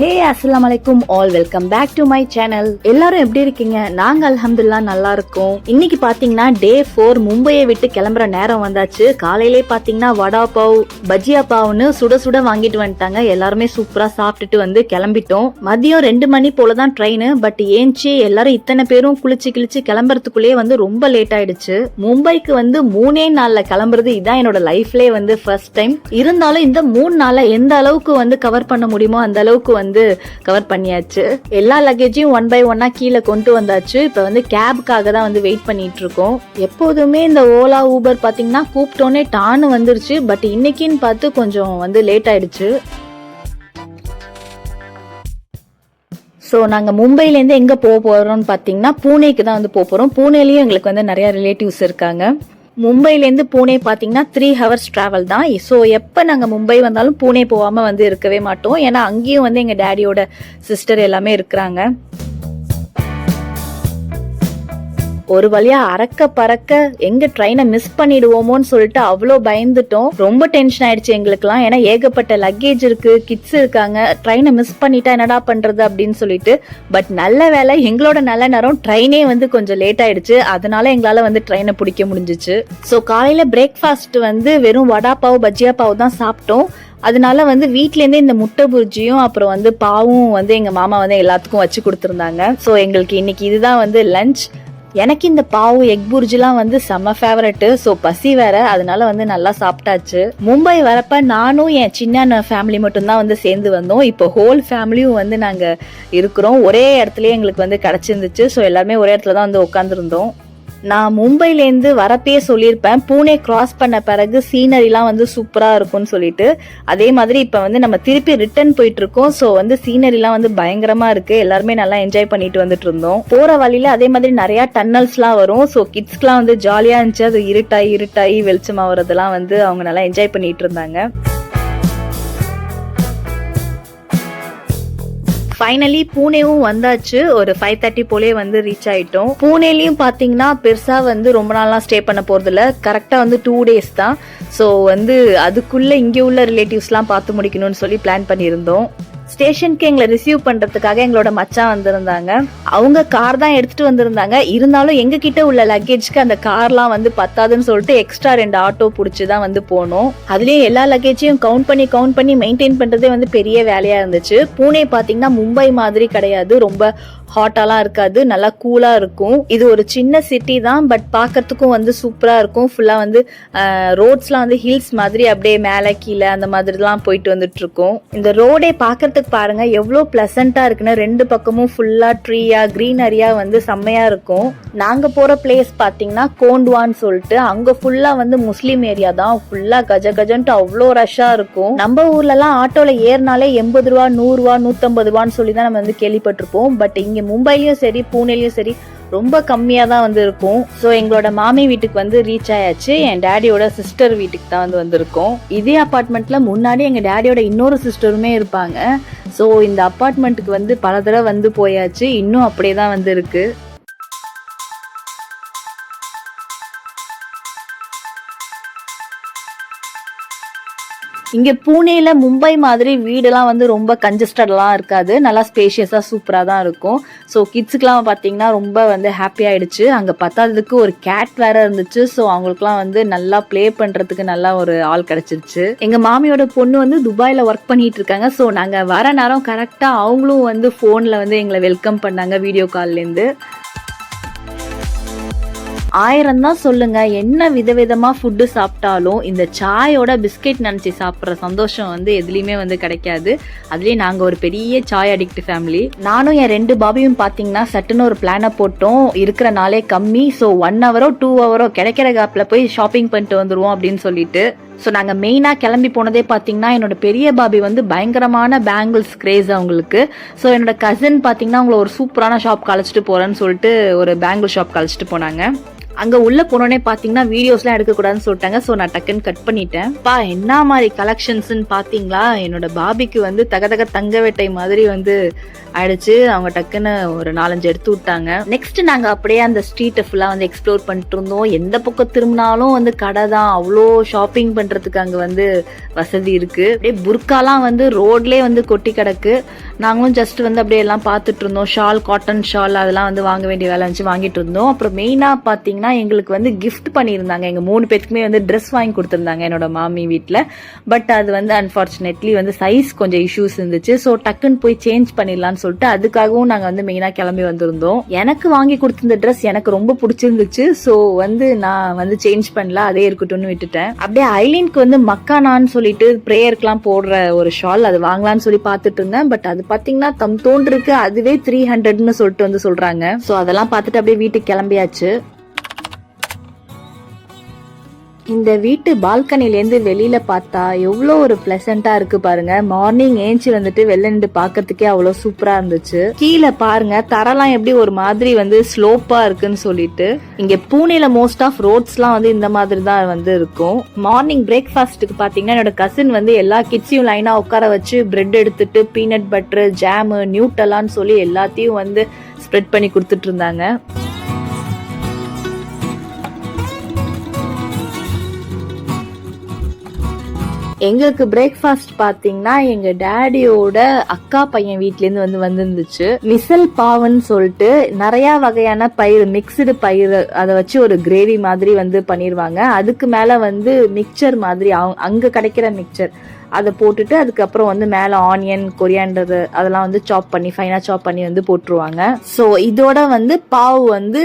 ஹே அஸ்லாம் அலைக்கும் all welcome back to my channel எல்லாரும் எப்படி இருக்கீங்க? நாங்க அலமதுல்லா நல்லா இருக்கோம். இன்னைக்கு பாத்தீங்கன்னா டே ஃபோர் மும்பையை விட்டு கிளம்புற நேரம் வந்தாச்சு. காலையிலே பாத்தீங்கன்னா வடா பாவ் பஜ்ஜியா பாவ்னு சுட சுட வாங்கிட்டு வந்துட்டாங்க. எல்லாருமே சூப்பரா சாப்பிட்டுட்டு வந்து கிளம்பிட்டோம். மதியம் ரெண்டு மணி போல தான் ட்ரெயின் பட் ஏஞ்சி எல்லாரும் இத்தனை பேரும் குளிச்சு கிழிச்சு கிளம்புறதுக்குள்ளேயே வந்து ரொம்ப லேட் ஆயிடுச்சு. மும்பைக்கு வந்து மூணே நாள்ல கிளம்புறது இதான் என்னோட லைஃப்லயே வந்து ஃபர்ஸ்ட் டைம் இருந்தாலும் இந்த மூணு நாள்ல எந்த அளவுக்கு வந்து கவர் பண்ண முடியுமோ அந்த அளவுக்கு வந்து வந்து கவர் பண்ணியாச்சு. எல்லா லக்கேஜையும் ஒன் பை ஒன்னா கீழே கொண்டு வந்தாச்சு. இப்போ வந்து கேபுக்காக தான் வந்து வெயிட் பண்ணிட்டு இருக்கோம் எப்போதுமே இந்த ஓலா ஊபர் பார்த்தீங்கன்னா கூப்பிட்டோன்னே டான்னு வந்துருச்சு. பட் இன்னைக்குன்னு பார்த்து கொஞ்சம் வந்து லேட் ஆயிடுச்சு. ஸோ நாங்கள் மும்பைலேருந்து எங்கே போக போகிறோம்னு பார்த்தீங்கன்னா பூனேக்கு தான் வந்து போக போகிறோம் பூனேலையும் எங்களுக்கு வந்து நிறையா ரிலேட்டிவ்ஸ் இருக்காங்க. மும்பைலேருந்து பூனே பார்த்தீங்கன்னா த்ரீ ஹவர்ஸ் ட்ராவல் தான். ஸோ எப்போ நாங்கள் மும்பை வந்தாலும் பூனே போகாமல் வந்து இருக்கவே மாட்டோம். ஏன்னா அங்கேயும் வந்து எங்கள் டேடியோட சிஸ்டர் எல்லாமே இருக்கிறாங்க. ஒரு வழியா அறக்க பறக்க எங்க ட்ரெயினை மிஸ் பண்ணிடுவோமோன்னு சொல்லிட்டு அவ்வளோ பயந்துட்டோம். ரொம்ப டென்ஷன் ஆயிடுச்சு எங்களுக்குலாம் ஏன்னா ஏகப்பட்ட லக்கேஜ் இருக்கு கிட்ஸ் இருக்காங்க. ட்ரெயினை மிஸ் பண்ணிட்டா என்னடா பண்றது அப்படின்னு சொல்லிட்டு. பட் நல்ல வேலை எங்களோட நல்ல நேரம் ட்ரெயினே வந்து கொஞ்சம் லேட் ஆயிடுச்சு. அதனால எங்களால வந்து ட்ரெயினை பிடிக்க முடிஞ்சிச்சு. ஸோ காலையில பிரேக்ஃபாஸ்ட் வந்து வெறும் வடா பாவ் பஜ்ஜியா பாவ் தான் சாப்பிட்டோம். அதனால வந்து வீட்லேருந்தே இந்த முட்டை புர்ஜியும் அப்புறம் வந்து பாவும் வந்து எங்கள் மாமா வந்து எல்லாத்துக்கும் வச்சு கொடுத்துருந்தாங்க. ஸோ எங்களுக்கு இன்னைக்கு இதுதான் வந்து லஞ்ச் எனக்கு இந்த பாவு எக் புர்ஜிலாம் வந்து செம்ம ஃபேவரட்டு ஸோ பசி வேற. அதனால வந்து நல்லா சாப்பிட்டாச்சு. மும்பை வரப்ப நானும் என் சின்ன ஃபேமிலி மட்டும்தான் வந்து சேர்ந்து வந்தோம். இப்போ ஹோல் ஃபேமிலியும் வந்து நாங்கள் இருக்கிறோம். ஒரே இடத்துலயே எங்களுக்கு வந்து கிடச்சிருந்துச்சு. ஸோ எல்லாருமே ஒரே இடத்துல தான் வந்து உட்காந்துருந்தோம் நான் மும்பைலேருந்து வரப்பே சொல்லியிருப்பேன். பூனே கிராஸ் பண்ண பிறகு சீனரிலாம் வந்து சூப்பராக இருக்கும்னு சொல்லிட்டு. அதே மாதிரி இப்போ வந்து நம்ம திருப்பி ரிட்டர்ன் போயிட்டு இருக்கோம் ஸோ வந்து சீனரிலாம் வந்து பயங்கரமாக இருக்கு. எல்லாருமே நல்லா என்ஜாய் பண்ணிட்டு வந்துட்டு இருந்தோம். போகிற வழியில அதே மாதிரி நிறையா டன்னல்ஸ்லாம் வரும். ஸோ கிட்ஸ்க்குலாம் வந்து ஜாலியாக இருந்துச்சு. அது இருட்டாகி இருட்டாயி வெளிச்சமாக வரதெல்லாம் வந்து அவங்க நல்லா என்ஜாய் பண்ணிட்டு இருந்தாங்க. ஃபைனலி பூனேவும் வந்தாச்சு. ஒரு ஃபைவ் தேர்ட்டி போலே வந்து ரீச் ஆயிட்டோம். பூனேலையும் பாத்தீங்கன்னா பெருசா வந்து ரொம்ப நாள்லாம் ஸ்டே பண்ண போறது இல்ல கரெக்டா வந்து டூ டேஸ் தான். ஸோ வந்து அதுக்குள்ள இங்கே உள்ள ரிலேட்டிவ்ஸ்லாம் பார்த்து முடிக்கணும்னு சொல்லி பிளான் பண்ணியிருந்தோம். ஸ்டேஷனுக்கு எங்களை ரிசீவ் பண்றதுக்காக எங்களோட மச்சான் வந்திருந்தாங்க. அவங்க கார் தான் எடுத்துட்டு வந்திருந்தாங்க. இருந்தாலும் எங்க கிட்ட உள்ள லக்கேஜ்க்கு அந்த கார்லாம் வந்து பத்தாதுன்னு சொல்லிட்டு எக்ஸ்ட்ரா ரெண்டு ஆட்டோ பிடிச்சி தான் வந்து போனோம். அதுலயும் எல்லா லக்கேஜையும் கவுண்ட் பண்ணி கவுண்ட் பண்ணி மெயின்டைன் பண்றதே வந்து பெரிய வேலையா இருந்துச்சு. பூனே பாத்தீங்கன்னா மும்பை மாதிரி கிடையாது. ரொம்ப ஹாட்டாலாம் இருக்காது. நல்லா கூலா இருக்கும். இது ஒரு சின்ன சிட்டி தான் பட் பார்க்கறதுக்கும் வந்து சூப்பரா இருக்கும். ஃபுல்லா வந்து ரோட்ஸ்லாம் வந்து ஹில்ஸ் மாதிரி அப்படியே மேலே கீழே அந்த மாதிரிலாம் போயிட்டு வந்துட்டு இருக்கும். இந்த ரோடே பார்க்கறதுக்கு பாருங்க எவ்வளோ பிளசண்டா இருக்குன்னு ரெண்டு பக்கமும் ஃபுல்லா ட்ரீயா greenery-ஆ வந்து செம்மையா இருக்கும். நாங்க போற பிளேஸ் பாத்தீங்கன்னா கோண்டுவான்னு சொல்லிட்டு அங்க ஃபுல்லா வந்து முஸ்லீம் ஏரியா தான். ஃபுல்லா கஜ கஜன்ட்டு அவ்வளோ ரஷ்ஷா இருக்கும். நம்ம ஊர்லலாம் ஆட்டோல ஏறினாலே எண்பது ரூபா நூறு ரூபா நூத்தம்பது ரூபான்னு சொல்லி தான் நம்ம வந்து கேள்விப்பட்டிருப்போம். பட் இங்க மும்பைலயும் சரி பூனேலையும் சரி ரொம்ப கம்மியா தான் வந்து இருக்கும். ஸோ எங்களோட மாமி வீட்டுக்கு வந்து ரீச் ஆயாச்சு. என் டேடியோட சிஸ்டர் வீட்டுக்கு தான் வந்து வந்திருக்கோம். இதே அப்பார்ட்மெண்ட்ல முன்னாடி எங்க டேடியோட இன்னொரு சிஸ்டருமே இருப்பாங்க. ஸோ இந்த அப்பார்ட்மெண்ட்டுக்கு வந்து பல தடவை வந்து போயாச்சு. இன்னும் அப்படியே தான் வந்து இருக்குது இங்க பூனேல மும்பை மாதிரி வீடெல்லாம் வந்து ரொம்ப கன்ஜஸ்டட்லாம் இருக்காது. நல்லா ஸ்பேஷியஸா சூப்பரா தான் இருக்கும். ஸோ கிட்ஸுக்குலாம் பார்த்தீங்கன்னா ரொம்ப வந்து ஹாப்பி ஆயிடுச்சு. அங்க பத்தாததுக்கு ஒரு கேட் வேற இருந்துச்சு. ஸோ அவங்களுக்குலாம் வந்து நல்லா ப்ளே பண்றதுக்கு நல்லா ஒரு ஆள் கிடைச்சிருச்சு. எங்க மாமியோட பொண்ணு வந்து துபாயில ஒர்க் பண்ணிட்டு இருக்காங்க. ஸோ நாங்க வர நேரம் கரெக்டா அவங்களும் வந்து ஃபோனில் வந்து எங்களை வெல்கம் பண்ணாங்க வீடியோ கால்லேருந்து ஆயிரம் தான் சொல்லுங்க. என்ன விதவிதமா ஃபுட்டு சாப்பிட்டாலும் இந்த சாயோட பிஸ்கெட் நினச்சி சாப்பிட்ற சந்தோஷம் வந்து எதுலேயுமே வந்து கிடைக்காது. அதுலேயும் நாங்கள் ஒரு பெரிய சாய் அடிக்ட் ஃபேமிலி நானும் என் ரெண்டு பாபியும் பார்த்தீங்கன்னா சட்டுன்னு ஒரு பிளானை போட்டோம். இருக்கிற நாளே கம்மி. ஸோ ஒன் ஹவரோ டூ ஹவரோ கிடைக்கிற கேப்பில் போய் ஷாப்பிங் பண்ணிட்டு வந்துடுவோம் அப்படின்னு சொல்லிட்டு. ஸோ நாங்கள் மெயினாக கிளம்பி போனதே பார்த்தீங்கன்னா என்னோட பெரிய பாபி வந்து பயங்கரமான பேங்கிள்ஸ் கிரேஸ் அவங்களுக்கு. ஸோ என்னோட கசின் பார்த்தீங்கன்னா அவங்கள ஒரு சூப்பரான ஷாப் கழிச்சிட்டு போகிறேன்னு சொல்லிட்டு ஒரு பேங்கிள் ஷாப் கழிச்சிட்டு போனாங்க. அங்க உள்ள போனோடனே பாத்தீங்கன்னா வீடியோஸ்லாம் எடுக்கக்கூடாதுன்னு சொல்லிட்டாங்க. சோ நான் டக்குன்னு கட் பண்ணிட்டேன். பா என்ன மாதிரி கலெக்ஷன்ஸ்ன்னு பாத்தீங்களா? என்னோட பாபிக்கு வந்து தகதக தங்க வெட்டை மாதிரி வந்து ஆயிடுச்சு. அவங்க டக்குன்னு ஒரு நாலஞ்சு எடுத்து விட்டாங்க. நெக்ஸ்ட் நாங்க அப்படியே அந்த ஸ்ட்ரீட்டை ஃபுல்லா வந்து எக்ஸ்ப்ளோர் பண்ணிட்டு இருந்தோம். எந்த பக்கம் திரும்பினாலும் வந்து கடை தான். அவ்வளோ ஷாப்பிங் பண்றதுக்கு அங்க வந்து வசதி இருக்கு. அப்படியே புர்காலாம் வந்து ரோட்லேயே வந்து கொட்டி கிடக்கு. நாங்களும் ஜஸ்ட் வந்து அப்படியே எல்லாம் பார்த்துட்டு இருந்தோம். ஷால் காட்டன் ஷால் அதெல்லாம் வந்து வாங்க வேண்டிய வேலை இருந்துச்சு. வாங்கிட்டு இருந்தோம். அப்புறம் மெயினா பாத்தீங்கன்னா எங்களுக்கு வந்து கிஃப்ட் பண்ணியிருந்தாங்க. எங்கள் மூணு பேத்துக்குமே வந்து ட்ரெஸ் வாங்கி கொடுத்துருந்தாங்க என்னோட மாமி வீட்டில் பட் அது வந்து அன்ஃபார்ச்சுனேட்லி வந்து சைஸ் கொஞ்சம் இஷ்யூஸ் இருந்துச்சு. ஸோ டக்குன்னு போய் சேஞ்ச் பண்ணிடலாம்னு சொல்லிட்டு அதுக்காகவும் நாங்கள் வந்து மெயினாக கிளம்பி வந்திருந்தோம். எனக்கு வாங்கி கொடுத்துருந்த ட்ரெஸ் எனக்கு ரொம்ப பிடிச்சிருந்துச்சு. ஸோ வந்து நான் வந்து சேஞ்ச் பண்ணல. அதே இருக்கட்டும்னு விட்டுட்டேன். அப்படியே ஐலின்க்கு வந்து மக்கானான்னு சொல்லிட்டு ப்ரேயருக்குலாம் போடுற ஒரு ஷால் அது வாங்கலான்னு சொல்லி பார்த்துட்டு இருந்தேன். பட் அது பார்த்தீங்கன்னா தம் தோன்றிருக்கு அதுவே த்ரீ ஹண்ட்ரட்னு சொல்லிட்டு வந்து சொல்கிறாங்க ஸோ அதெல்லாம் பார்த்துட்டு அப்படியே வீட்டுக்கு கிளம்பியாச்சு. இந்த வீட்டு பால்கனிலேருந்து வெளியில பார்த்தா எவ்வளோ ஒரு பிளசண்டா இருக்கு பாருங்க. மார்னிங் ஏஞ்சி வந்துட்டு வெளில நின்று பார்க்கறதுக்கே அவ்வளோ சூப்பரா இருந்துச்சு. கீழே பாருங்க தரலாம் எப்படி ஒரு மாதிரி வந்து ஸ்லோப்பா இருக்குன்னு சொல்லிட்டு. இங்க பூனேல மோஸ்ட் ஆஃப் ரோட்ஸ்லாம் வந்து இந்த மாதிரி தான் வந்து இருக்கும். மார்னிங் பிரேக்ஃபாஸ்ட்டுக்கு பாத்தீங்கன்னா என்னோட கசின் வந்து எல்லா கிட்ஸையும் லைனா உட்கார வச்சு பிரெட் எடுத்துட்டு பீனட் பட்டர் ஜாமு நியூட்டலான்னு சொல்லி எல்லாத்தையும் வந்து ஸ்ப்ரெட் பண்ணி கொடுத்துட்டு இருந்தாங்க. எங்களுக்கு பிரேக்ஃபாஸ்ட் பாத்தீங்கன்னா எங்க டேடியோட அக்கா பையன் வீட்ல இருந்து வந்து வந்திருந்துச்சு. மிசல் பாவன்னு சொல்லிட்டு நிறைய வகையான பயிர் மிக்சடு பயிர் அதை வச்சு ஒரு கிரேவி மாதிரி வந்து பண்ணிருவாங்க. அதுக்கு மேல வந்து மிக்சர் மாதிரி அவங்க- அங்க கிடைக்கிற மிக்சர் அதை போட்டுட்டு அதுக்கப்புறம் வந்து மேலே ஆனியன் கொரியாண்டர் அதெல்லாம் வந்து சாப் பண்ணி ஃபைனாக சாப் பண்ணி வந்து போட்டுருவாங்க. ஸோ இதோட வந்து பாவ் வந்து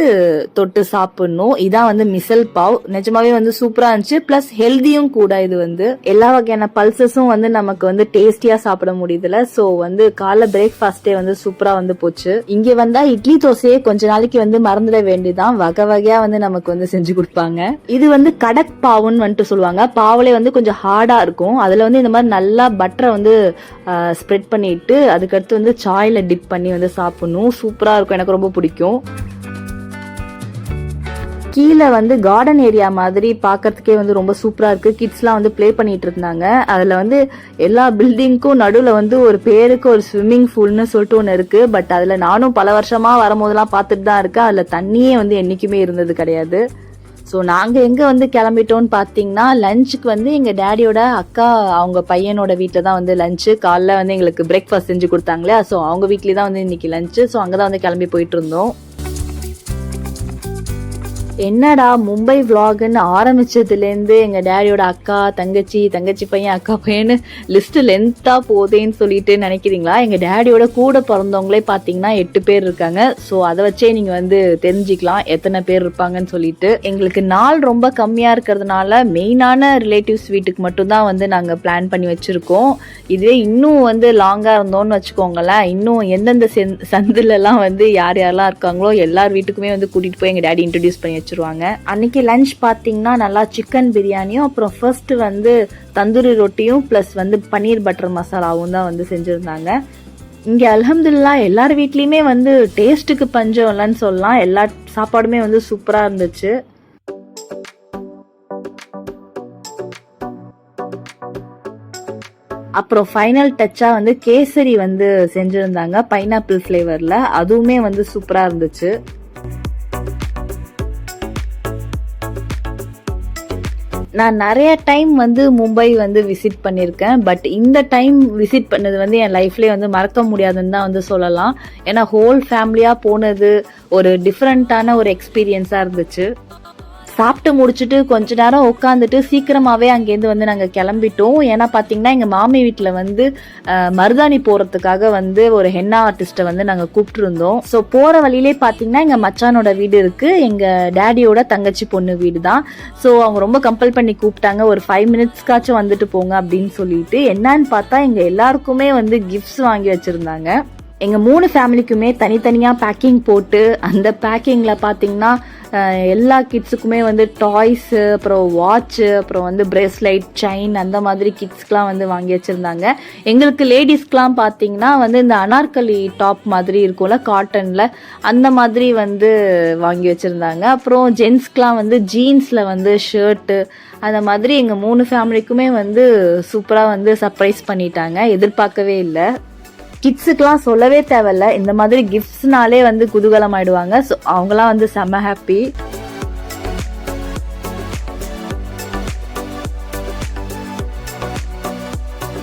தொட்டு சாப்பிடணும். இதான் வந்து மிசல் பாவ். நிஜமாவே வந்து சூப்பராக இருந்துச்சு. ப்ளஸ் ஹெல்தியும் கூட இது வந்து. எல்லா வகையான பல்சஸும் வந்து நமக்கு வந்து டேஸ்டியாக சாப்பிட முடியுதுல ஸோ வந்து காலை பிரேக்ஃபாஸ்டே வந்து சூப்பராக வந்து போச்சு. இங்கே வந்தால் இட்லி தோசையே கொஞ்ச நாளைக்கு வந்து மறந்துட வேண்டியதான் வகை வகையாக வந்து நமக்கு வந்து செஞ்சு கொடுப்பாங்க. இது வந்து கடக் பாவுன்னு வந்துட்டு சொல்லுவாங்க. பாவலே வந்து கொஞ்சம் ஹார்டாக இருக்கும். அதில் வந்து இந்த மாதிரி நல்லா பட்டரை வந்து ஸ்ப்ரெட் பண்ணிட்டு அதுக்கடுத்து வந்து சாயில் டிப் பண்ணி வந்து சாப்பிடணும். சூப்பராக இருக்கும். எனக்கு ரொம்ப பிடிக்கும். கீழே வந்து கார்டன் ஏரியா மாதிரி பார்க்கறதுக்கே வந்து ரொம்ப சூப்பராக இருக்குது கிட்ஸ்லாம் வந்து ப்ளே பண்ணிட்டு இருந்தாங்க. அதில் வந்து எல்லா பில்டிங்க்கும் நடுவில் வந்து ஒரு பேருக்கு ஒரு ஸ்விம்மிங் பூல்னு சொல்லிட்டு ஒன்று இருக்குது பட் அதில் நானும் பல வருஷமாக வரும்போதெல்லாம் பார்த்துட்டு தான் இருக்கேன். அதில் தண்ணியே வந்து என்றைக்குமே இருந்தது கிடையாது. ஸோ நாங்கள் எங்கே வந்து கிளம்பிட்டோம்னு பார்த்தீங்கன்னா லஞ்சுக்கு வந்து எங்கள் டேடியோட அக்கா அவங்க பையனோட வீட்டில் தான் வந்து லஞ்சு காலைல வந்து எங்களுக்கு பிரேக்ஃபாஸ்ட் செஞ்சு கொடுத்தாங்களே ஸோ அவங்க வீட்லேயே தான் வந்து இன்றைக்கி லஞ்சு ஸோ அங்கே தான் வந்து கிளம்பி போயிட்டு இருந்தோம். என்னடா மும்பை vlogன்னு ஆரம்பிச்சதுலேருந்து எங்கள் டேடியோட அக்கா தங்கச்சி தங்கச்சி பையன் அக்கா பையனு லிஸ்ட்டு லென்த்தாக போதேன்னு சொல்லிட்டு நினைக்கிறீங்களா? எங்கள் டேடியோட கூட பிறந்தவங்களே பார்த்தீங்கன்னா எட்டு பேர் இருக்காங்க. ஸோ அதை வச்சே நீங்கள் வந்து தெரிஞ்சுக்கலாம் எத்தனை பேர் இருப்பாங்கன்னு சொல்லிட்டு. எங்களுக்கு நாள் ரொம்ப கம்மியாக இருக்கிறதுனால மெயினான ரிலேட்டிவ்ஸ் வீட்டுக்கு மட்டும்தான் வந்து நாங்கள் பிளான் பண்ணி வச்சுருக்கோம். இதுவே இன்னும் வந்து லாங்காக இருந்தோம்னு வச்சுக்கோங்களேன். இன்னும் எந்தெந்த செந் சந்துலலாம் வந்து யார் யாரெல்லாம் இருக்காங்களோ எல்லார் வீட்டுக்குமே வந்து கூட்டிகிட்டு போய் எங்கள் டேடி இன்ட்ரடியூஸ் பண்ணி வச்சுருவாங்க. அன்னைக்கு லஞ்ச் பார்த்தீங்கன்னா நல்லா சிக்கன் பிரியாணியும் அப்புறம் ஃபர்ஸ்ட் வந்து தந்தூரி ரொட்டியும் ப்ளஸ் வந்து பன்னீர் பட்டர் மசாலாவும் தான் வந்து செஞ்சுருந்தாங்க. இங்கே அலமதுல்லா எல்லார் வீட்லேயுமே வந்து டேஸ்ட்டுக்கு பஞ்சம் இல்லைன்னு சொல்லலாம். எல்லா சாப்பாடுமே வந்து சூப்பராக இருந்துச்சு. அப்புறம் ஃபைனல் டச்சாக வந்து கேசரி வந்து செஞ்சுருந்தாங்க பைனாப்பிள் ஃப்ளேவரில் அதுவுமே வந்து சூப்பராக இருந்துச்சு. நான் நிறைய டைம் வந்து மும்பை வந்து விசிட் பண்ணியிருக்கேன் பட் இந்த டைம் விசிட் பண்ணது வந்து என் லைஃப்லேயே வந்து மறக்க முடியாதுன்னு தான் வந்து சொல்லலாம். ஏன்னா ஹோல் ஃபேமிலியாக போனது ஒரு டிஃப்ரெண்ட்டான ஒரு எக்ஸ்பீரியன்ஸாக இருந்துச்சு. சாப்பிட்டு முடிச்சுட்டு கொஞ்ச நேரம் உட்காந்துட்டு சீக்கிரமாகவே அங்கேருந்து வந்து நாங்கள் கிளம்பிட்டோம். ஏன்னா பார்த்தீங்கன்னா எங்கள் மாமி வீட்டில் வந்து மருதாணி போகிறதுக்காக வந்து ஒரு ஹென்னா ஆர்டிஸ்ட்டை வந்து நாங்கள் கூப்பிட்டுருந்தோம். ஸோ போகிற வழியிலே பார்த்தீங்கன்னா எங்கள் மச்சானோட வீடு இருக்குது எங்கள் டேடியோட தங்கச்சி பொண்ணு வீடு தான் ஸோ அவங்க ரொம்ப கம்பல் பண்ணி கூப்பிட்டாங்க. ஒரு ஃபைவ் மினிட்ஸ்க்காச்சும் வந்துட்டு போங்க அப்படின்னு சொல்லிட்டு. என்னன்னு பார்த்தா எங்கள் எல்லாருக்குமே வந்து கிஃப்ட்ஸ் வாங்கி வச்சுருந்தாங்க. எங்கள் மூணு ஃபேமிலிக்குமே தனித்தனியாக பேக்கிங் போட்டு அந்த பேக்கிங்கில் பார்த்தீங்கன்னா எல்லா கிட்ஸுக்குமே வந்து டாய்ஸு அப்புறம் வாட்ச்சு அப்புறம் வந்து பிரேஸ்லைட் செயின் அந்த மாதிரி கிட்ஸ்க்கெலாம் வந்து வாங்கி வச்சுருந்தாங்க. எங்களுக்கு லேடிஸ்க்கெலாம் பார்த்தீங்கன்னா வந்து இந்த அனார்கலி டாப் மாதிரி இருக்கும்ல காட்டனில் அந்த மாதிரி வந்து வாங்கி வச்சுருந்தாங்க. அப்புறம் ஜென்ஸ்க்கெலாம் வந்து ஜீன்ஸில் வந்து ஷர்ட்டு அந்த மாதிரி எங்கள் மூணு ஃபேமிலிக்குமே வந்து சூப்பராக வந்து சர்ப்ரைஸ் பண்ணிட்டாங்க. எதிர்பார்க்கவே இல்லை. கிட்ஸுக்கெலாம் சொல்லவே தேவையில்ல. இந்த மாதிரி கிஃப்ட்ஸ்னாலே வந்து குதூகலம் ஆயிடுவாங்க ஸோ அவங்களாம் வந்து செம்ம ஹாப்பி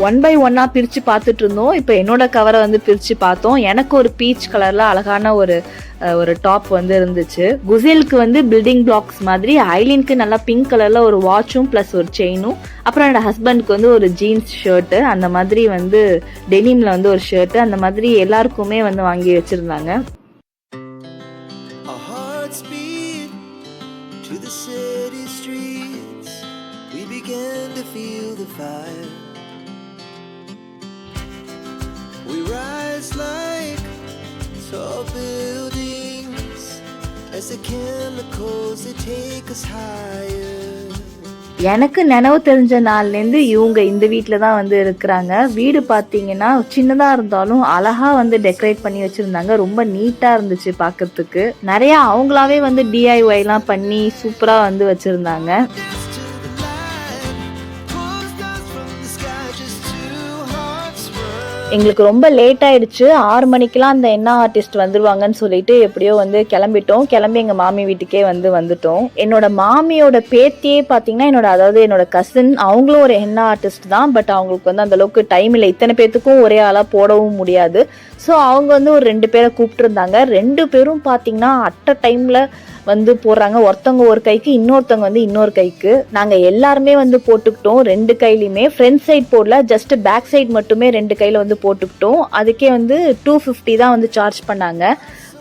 ஒன் பை ஒன்னாக பிரித்து பார்த்துட்டு இருந்தோம். இப்போ என்னோட கவரை வந்து பிரித்து பார்த்தோம். எனக்கு ஒரு பீச் கலரில் அழகான ஒரு ஒரு டாப் வந்து இருந்துச்சு. குசேலுக்கு வந்து பில்டிங் பிளாக்ஸ் மாதிரி ஐலினுக்கு நல்லா பிங்க் கலரில் ஒரு வாட்சும் ப்ளஸ் ஒரு செயினும் அப்புறம் என்னோட ஹஸ்பண்டுக்கு வந்து ஒரு ஜீன்ஸ் ஷர்ட்டு அந்த மாதிரி வந்து டெனிமில் வந்து ஒரு ஷர்ட்டு அந்த மாதிரி எல்லாருக்குமே வந்து வாங்கி வச்சுருந்தாங்க. எனக்கு நினைவு தெரிஞ்ச நாள்லேருந்து இவங்க இந்த வீட்டில் தான் வந்து இருக்கிறாங்க. வீடு பார்த்தீங்கன்னா சின்னதாக இருந்தாலும் அழகாக வந்து டெக்கரேட் பண்ணி வச்சுருந்தாங்க. ரொம்ப நீட்டாக இருந்துச்சு பார்க்கறதுக்கு நிறையா அவங்களாவே வந்து டிஐஒய்லாம் பண்ணி சூப்பராக வந்து வச்சுருந்தாங்க. எங்களுக்கு ரொம்ப லேட் ஆயிடுச்சு. ஆறு மணிக்கெலாம் அந்த என்ன ஆர்டிஸ்ட் வந்துருவாங்கன்னு சொல்லிட்டு எப்படியோ வந்து கிளம்பிட்டோம். கிளம்பி எங்கள் மாமி வீட்டுக்கே வந்து வந்துட்டோம். என்னோட மாமியோட பேத்தியே பார்த்தீங்கன்னா என்னோட அதாவது என்னோட கசின் அவங்களும் ஒரு என்ன ஆர்டிஸ்ட் தான். பட் அவங்களுக்கு வந்து அந்த அளவுக்கு டைம் இல்லை. இத்தனை பேர்த்துக்கும் ஒரே ஆளாக போடவும் முடியாது. ஸோ அவங்க வந்து ஒரு ரெண்டு பேரை கூப்பிட்டுருந்தாங்க. ரெண்டு பேரும் பாத்தீங்கன்னா அட்ட டைமில் வந்து போடுறாங்க. ஒருத்தவங்க ஒரு கைக்கு இன்னொருத்தவங்க வந்து இன்னொரு கைக்கு. நாங்கள் எல்லாருமே வந்து போட்டுக்கிட்டோம். ரெண்டு கையிலையுமே ஃப்ரண்ட் சைட் போடல ஜஸ்ட் பேக் சைட் மட்டுமே ரெண்டு கையில் வந்து போட்டுக்கிட்டோம். அதுக்கே வந்து டூ ஃபிஃப்டி தான் வந்து சார்ஜ் பண்ணாங்க.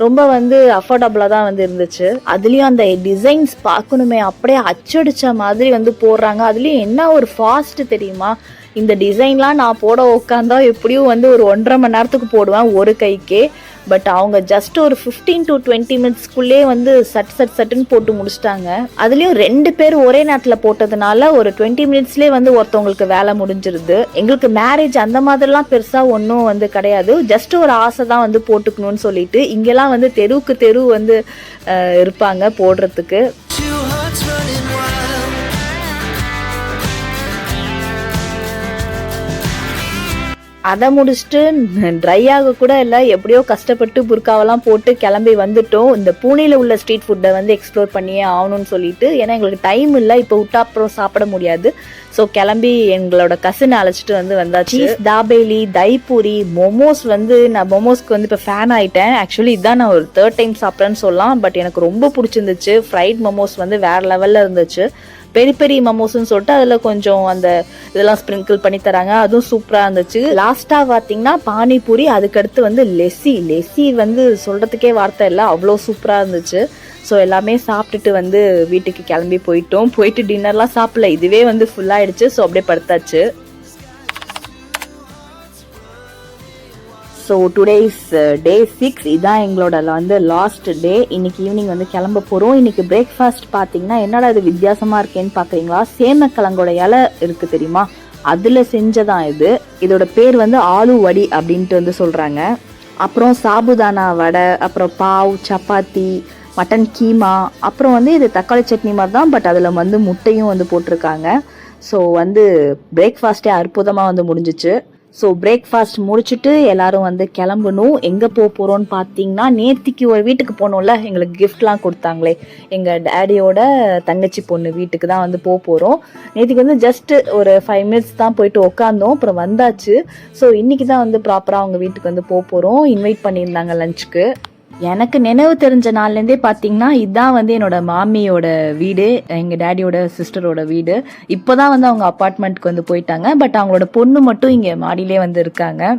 ரொம்ப வந்து அஃபோர்டபுளாக தான் வந்து இருந்துச்சு. அதுலேயும் அந்த டிசைன்ஸ் பார்க்கணுமே. அப்படியே அச்சடிச்ச மாதிரி வந்து போடுறாங்க. அதுலேயும் என்ன ஒரு ஃபாஸ்ட்டு தெரியுமா? இந்த டிசைன்லாம் நான் போட உட்காந்தா எப்படியும் வந்து ஒரு ஒன்றரை மணி நேரத்துக்கு போடுவேன் ஒரு கைக்கே. பட் அவங்க ஜஸ்ட் ஒரு ஃபிஃப்டீன் டு டுவெண்ட்டி மினிட்ஸ்க்குள்ளே வந்து சட் சட் சட்டுன்னு போட்டு முடிச்சிட்டாங்க. அதுலேயும் ரெண்டு பேர் ஒரே நேரத்தில் போட்டதுனால ஒரு டுவெண்ட்டி மினிட்ஸ்லேயே வந்து ஒருத்தவங்களுக்கு வேலை முடிஞ்சிருது. எங்களுக்கு மேரேஜ் அந்த மாதிரிலாம் பெருசாக ஒன்றும் வந்து கிடையாது. ஜஸ்ட் ஒரு ஆசை தான் வந்து போட்டுக்கணும்னு சொல்லிட்டு இங்கெல்லாம் வந்து தெருவுக்கு தெரு வந்து இருப்பாங்க போடுறதுக்கு. அதை முடிச்சுட்டு ட்ரை ஆக கூட இல்லை எப்படியோ கஷ்டப்பட்டு புர்காவெல்லாம் போட்டு கிளம்பி வந்துட்டோம். இந்த பூனேல உள்ள ஸ்ட்ரீட் ஃபுட்டை வந்து எக்ஸ்ப்ளோர் பண்ணியே ஆகணும்னு சொல்லிட்டு ஏன்னா எங்களுக்கு டைம் இல்லை இப்போ விட்டா அப்புறம் சாப்பிட முடியாது. ஸோ கிளம்பி எங்களோட கசினை அழைச்சிட்டு வந்து வந்தாச்சு. தாபேலி தைப்பூரி மொமோஸ் வந்து நான் மொமோஸ்க்கு வந்து இப்போ ஃபேன் ஆயிட்டேன். ஆக்சுவலி இதான் நான் ஒரு தேர்ட் டைம் சாப்பிட்றேன்னு சொல்லலாம். பட் எனக்கு ரொம்ப பிடிச்சிருந்துச்சு. ஃப்ரைட் மொமோஸ் வந்து வேற லெவலில் இருந்துச்சு. பெரிய பெரிய மமோஸ்ன்னு சொல்லிட்டு அதில் கொஞ்சம் அந்த இதெல்லாம் ஸ்ப்ரிங்கிள் பண்ணி தராங்க. அதுவும் சூப்பராக இருந்துச்சு. லாஸ்ட்டாக பார்த்தீங்கன்னா பானிபூரி அதுக்கடுத்து வந்து லெஸ்ஸி லெஸ்ஸி வந்து சொல்கிறதுக்கே வார்த்தை இல்லை அவ்வளோ சூப்பராக இருந்துச்சு. ஸோ எல்லாமே சாப்பிட்டுட்டு வந்து வீட்டுக்கு கிளம்பி போயிட்டோம். போயிட்டு டின்னர்லாம் சாப்பிடல. இதுவே வந்து ஃபுல்லாகிடுச்சு ஸோ அப்படியே படுத்தாச்சு. ஸோ டுடேஸ் டே சிக்ஸ் இதான் எங்களோட வந்து லாஸ்ட் டே இன்னைக்கு ஈவினிங் வந்து கிளம்ப போகிறோம் இன்னைக்கு பிரேக்ஃபாஸ்ட் பார்த்தீங்கன்னா என்னடா இது வித்தியாசமாக இருக்கேன்னு பார்க்குறீங்களா? சேமக்கிழங்கோட இலை இருக்குது தெரியுமா? அதில் செஞ்சதான் இது? இதோட பேர் வந்து ஆலு வடி அப்படின்ட்டு வந்து சொல்கிறாங்க அப்புறம் சாபுதானா வடை அப்புறம் பாவ் சப்பாத்தி மட்டன் கீமா அப்புறம் வந்து இது தக்காளி சட்னி மாதிரி தான் பட் அதில் வந்து முட்டையும் வந்து போட்டிருக்காங்க. ஸோ வந்து பிரேக்ஃபாஸ்ட்டே அற்புதமாக வந்து முடிஞ்சிச்சு. ஸோ பிரேக்ஃபாஸ்ட் முடிச்சுட்டு எல்லாரும் வந்து கிளம்பணும். எங்கே போக போகிறோன்னு பார்த்தீங்கன்னா நேத்திக்கு ஒரு வீட்டுக்கு போனோம்ல எங்களுக்கு கிஃப்ட்லாம் கொடுத்தாங்களே. எங்கள் டேடியோட தங்கச்சி பொண்ணு வீட்டுக்கு தான் வந்து போக போகிறோம் நேத்திக்கு வந்து ஜஸ்ட்டு ஒரு ஃபைவ் மினிட்ஸ் தான் போயிட்டு உட்காந்தோம் அப்புறம் வந்தாச்சு. ஸோ இன்றைக்கி தான் வந்து ப்ராப்பராக அவங்க வீட்டுக்கு வந்து போக போகிறோம் இன்வைட் பண்ணியிருந்தாங்க லஞ்சுக்கு எனக்கு நினைவு தெரிஞ்ச நாள்லேருந்தே பார்த்தீங்கன்னா இதுதான் வந்து என்னோட மாமியோட வீடு எங்கள் டேடியோட சிஸ்டரோட வீடு. இப்போ தான் வந்து அவங்க அப்பார்ட்மெண்ட்க்கு வந்து போயிட்டாங்க. பட் அவங்களோட பொண்ணு மட்டும் இங்கே மாடியிலே வந்து இருக்காங்க.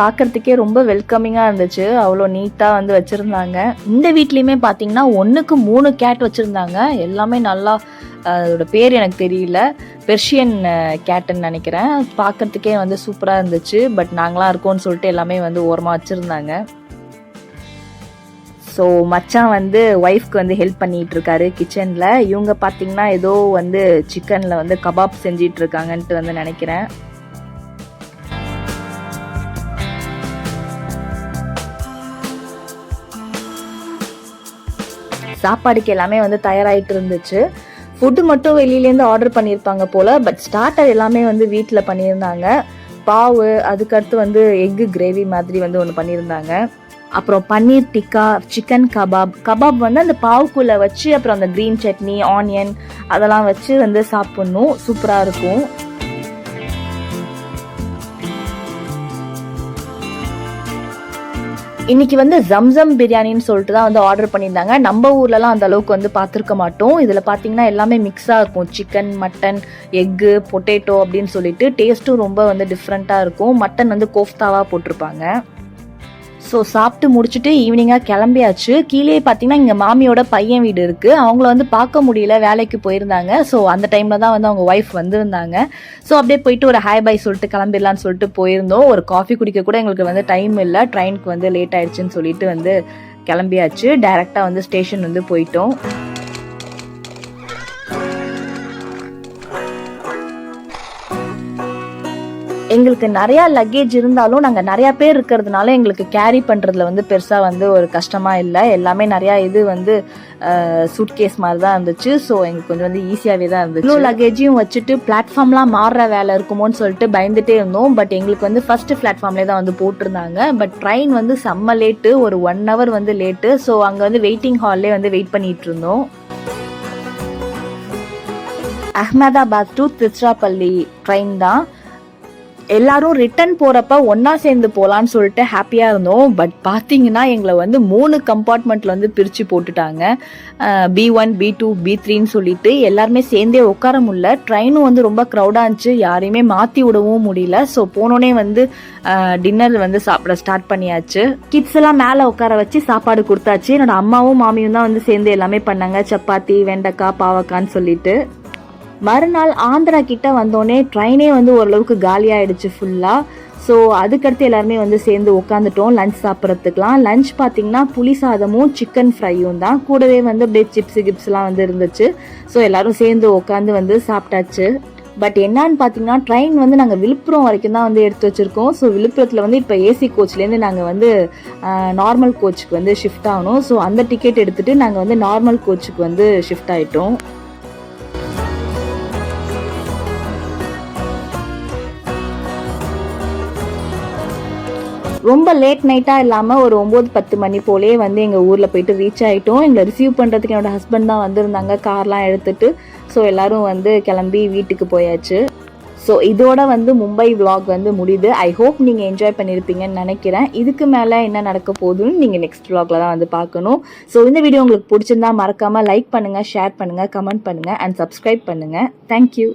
பார்க்கறதுக்கே ரொம்ப வெல்கமிங்காக இருந்துச்சு. அவ்வளோ நீட்டாக வந்து வச்சுருந்தாங்க. இந்த வீட்லேயுமே பார்த்தீங்கன்னா ஒன்றுக்கு மூணு கேட் வச்சுருந்தாங்க. எல்லாமே நல்லா அதோட பேர் எனக்கு தெரியல. பெர்ஷியன் கேட்டுன்னு நினைக்கிறேன். பார்க்கறதுக்கே வந்து சூப்பராக இருந்துச்சு. பட் நாங்களாம் இருக்கோம்னு சொல்லிட்டு எல்லாமே வந்து ஓரமாக வச்சுருந்தாங்க. ஸோ மச்சான் வந்து ஒய்ஃப்க்கு வந்து ஹெல்ப் பண்ணிகிட்டு இருக்காரு கிச்சனில் இவங்க பார்த்தீங்கன்னா ஏதோ வந்து சிக்கனில் வந்து கபாப் செஞ்சிட்ருக்காங்கன்ட்டு வந்து நினைக்கிறேன். சாப்பாடுக்கு எல்லாமே வந்து தயாராகிட்டு இருந்துச்சு. ஃபுட்டு மட்டும் வெளியிலேருந்து ஆர்டர் பண்ணியிருப்பாங்க போல் பட் ஸ்டார்டர் எல்லாமே வந்து வீட்டில் பண்ணியிருந்தாங்க. பாவு அதுக்கடுத்து வந்து எக்கு கிரேவி மாதிரி வந்து ஒன்று பண்ணியிருந்தாங்க. அப்புறம் paneer tikka chicken kebab kebab வந்து அந்த பாவுக்குள்ளே வச்சு அப்புறம் அந்த க்ரீன் சட்னி ஆனியன் அதெல்லாம் வச்சு வந்து சாப்பிட்ணும். சூப்பராக இருக்கும். இன்னைக்கு வந்து ஜம்சம் பிரியாணின்னு சொல்லிட்டு தான் வந்து ஆர்டர் பண்ணியிருந்தாங்க. நம்ம ஊர்லலாம் அந்த அளவுக்கு வந்து பார்த்துருக்க மாட்டோம். இதில் பார்த்தீங்கன்னா எல்லாமே மிக்ஸாக இருக்கும். சிக்கன் மட்டன் எக்கு பொட்டேட்டோ அப்படின்னு சொல்லிட்டு டேஸ்ட்டும் ரொம்ப வந்து டிஃப்ரெண்ட்டாக இருக்கும். மட்டன் வந்து கோஃப்தாவாக போட்டிருப்பாங்க. ஸோ சாப்பிட்டு முடிச்சுட்டு ஈவினிங்காக கிளம்பியாச்சு. கீழே பார்த்தீங்கன்னா இங்கே மாமியோட பையன் வீடு இருக்குது அவங்கள வந்து பார்க்க முடியல வேலைக்கு போயிருந்தாங்க. ஸோ அந்த டைமில் தான் வந்து அவங்க ஒய்ஃப் வந்திருந்தாங்க. ஸோ அப்படியே போயிட்டு ஒரு ஹாய் பை சொல்லிட்டு கிளம்பிடலான்னு சொல்லிட்டு போயிருந்தோம். ஒரு காஃபி குடிக்க கூட எங்களுக்கு வந்து டைம் இல்லை. ட்ரெயினுக்கு வந்து லேட் ஆயிடுச்சுன்னு சொல்லிட்டு வந்து கிளம்பியாச்சு. டைரெக்டாக வந்து ஸ்டேஷன் வந்து போயிட்டோம். எங்களுக்கு நிறையா லக்கேஜ் இருந்தாலும் நாங்கள் நிறையா பேர் இருக்கிறதுனால எங்களுக்கு கேரி பண்ணுறதுல வந்து பெருசாக வந்து ஒரு கஷ்டமாக இல்லை. எல்லாமே நிறையா இது வந்து சூட்கேஸ் மாதிரி தான் இருந்துச்சு. ஸோ எங்களுக்கு கொஞ்சம் வந்து ஈஸியாகவே தான் இருந்துச்சு. இவ்வளோ லக்கேஜையும் வச்சுட்டு பிளாட்ஃபார்ம்லாம் மாறுற வேலை இருக்குமோன்னு சொல்லிட்டு பயந்துட்டே இருந்தோம். பட் எங்களுக்கு வந்து ஃபர்ஸ்ட் பிளாட்ஃபார்ம்லேயே தான் வந்து போட்டிருந்தாங்க. பட் ட்ரெயின் வந்து செம்ம லேட்டு ஒரு ஒன் ஹவர் வந்து லேட்டு ஸோ அங்கே வந்து வெயிட்டிங் ஹால்லே வந்து வெயிட் பண்ணிட்டு இருந்தோம். அஹ்மதாபாத் டு திருச்சிராப்பள்ளி ட்ரெயின் தான். எல்லாரும் ரிட்டர்ன் போறப்ப ஒண்ணா சேர்ந்து போலான்னு சொல்லிட்டு ஹாப்பியா இருந்தோம். பட் பாத்தீங்கன்னா எங்களை வந்து மூணு கம்பார்ட்மெண்ட்ல வந்து பிரிச்சு போட்டுட்டாங்க. B one B two B த்ரீன்னு சொல்லிட்டு எல்லாருமே சேர்ந்தே உட்கார முடியல. ட்ரெயினும் வந்து ரொம்ப க்ரௌடா இருந்துச்சு. யாரையுமே மாத்தி விடவும் முடியல. ஸோ போனோடனே வந்து டின்னர் வந்து சாப்பிட ஸ்டார்ட் பண்ணியாச்சு. கிட்ஸ் எல்லாம் மேலே உட்கார வச்சு சாப்பாடு கொடுத்தாச்சு. என்னோட அம்மாவும் மாமியும் தான் வந்து சேர்ந்து எல்லாமே பண்ணாங்க. சப்பாத்தி வெண்டைக்காய் பாவக்கான்னு சொல்லிட்டு. மறுநாள் ஆந்திரா கிட்ட வந்தோடனே ட்ரெயினே வந்து ஓரளவுக்கு காலியாகிடுச்சு ஃபுல்லாக ஸோ அதுக்கடுத்து எல்லாருமே வந்து சேர்ந்து உட்காந்துட்டோம் லஞ்ச் சாப்பிட்றதுக்குலாம் லஞ்ச் பார்த்தீங்கன்னா புளி சாதமும் சிக்கன் ஃப்ரையும் தான். கூடவே வந்து அப்படியே சிப்ஸு கிப்ஸ்லாம் வந்து இருந்துச்சு. ஸோ எல்லோரும் சேர்ந்து உட்காந்து வந்து சாப்பிட்டாச்சு. பட் என்னன்னு பார்த்தீங்கன்னா ட்ரெயின் வந்து நாங்கள் விழுப்புரம் வரைக்கும் தான் வந்து எடுத்து வச்சுருக்கோம். ஸோ விழுப்புரத்தில் வந்து இப்போ ஏசி கோச்லேருந்து நாங்கள் வந்து நார்மல் கோச்சுக்கு வந்து ஷிஃப்ட் ஆகணும். ஸோ அந்த டிக்கெட் எடுத்துகிட்டு நாங்கள் வந்து நார்மல் கோச்சுக்கு வந்து ஷிஃப்ட் ஆகிட்டோம் ரொம்ப லேட் நைட்டாக இல்லாமல் ஒரு ஒம்பது பத்து மணி போலே வந்து எங்கள் ஊரில் போயிட்டு ரீச் ஆகிட்டோம் எங்களை ரிசீவ் பண்ணுறதுக்கு என்னோட ஹஸ்பண்ட் தான் வந்திருந்தாங்க. கார்லாம் எடுத்துட்டு. ஸோ எல்லோரும் வந்து கிளம்பி வீட்டுக்கு போயாச்சு. ஸோ இதோட வந்து மும்பை vlog வந்து முடியுது. ஐ ஹோப் நீங்கள் என்ஜாய் பண்ணியிருப்பீங்கன்னு நினைக்கிறேன். இதுக்கு மேலே என்ன நடக்க போகுதுன்னு நீங்கள் நெக்ஸ்ட் vlogல தான் வந்து பார்க்கணும். ஸோ இந்த வீடியோ உங்களுக்கு பிடிச்சிருந்தா மறக்காமல் லைக் பண்ணுங்கள் ஷேர் பண்ணுங்கள் கமெண்ட் பண்ணுங்கள் அண்ட் சப்ஸ்கிரைப் பண்ணுங்கள் தேங்க்யூ